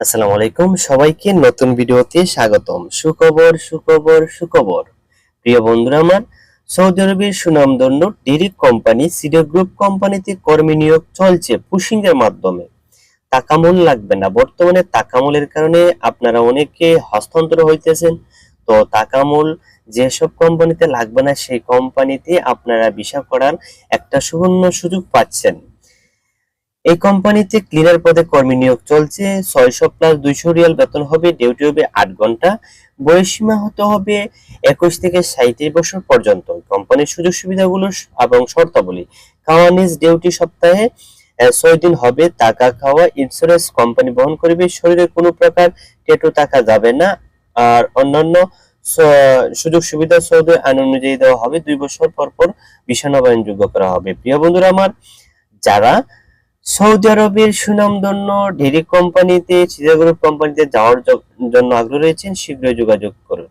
আসসালামু আলাইকুম, সবাইকে নতুন ভিডিওতে স্বাগতম। সুখবর সুখবর সুখবর। প্রিয় বন্ধুরা আমার, সৌদি আরবের সুনামধন্য ডিরিক কোম্পানি সিডো গ্রুপ কোম্পানিতে কর্মী নিয়োগ চলছে পুশিং এর মাধ্যমে। টাকামূল লাগবে না। বর্তমানে টাকামূলের কারণে আপনারা অনেকে হস্তান্তর হইতেছেন। তো টাকামূল যেসব কোম্পানিতে লাগবে না, সেই কোম্পানিতে আপনারা ভিসা করার একটা সুবর্ণ সুযোগ পাচ্ছেন। এই কোম্পানিতে ক্লিনার পদে কর্মী নিয়োগ চলছে। ছয়শো প্লাস দুইশো রিয়াল বেতন হবে ডিউটি হবে আট ঘণ্টা। বয়সীমা হতে হবে একুশ থেকে সাঁত্রিশ বছর পর্যন্ত। কোম্পানির সুযোগ সুবিধাগুলো এবং শর্তাবলী। খাওয়ানিজ ডিউটি সপ্তাহে ছয় দিন হবে। টাকা খাওয়া ইন্স্যুরেন্স কোম্পানি বহন করবে। শরীরে কোনো প্রকার টেটু থাকা যাবে না। আর অন্যান্য সুযোগ সুবিধা সৌদি আইন অনুযায়ী দেওয়া হবে। দুই বছর পর পর ভিসা নবায়নযোগ্য করা হবে। প্রিয় বন্ধুরা আমার, যারা সৌদি আরবের সুনামধন্য ডেরি কোম্পানিতে সিজা গ্রুপ কোম্পানিতে যাওয়ার জন্য আগ্রহ রয়েছেন, শীঘ্রই যোগাযোগ করুন।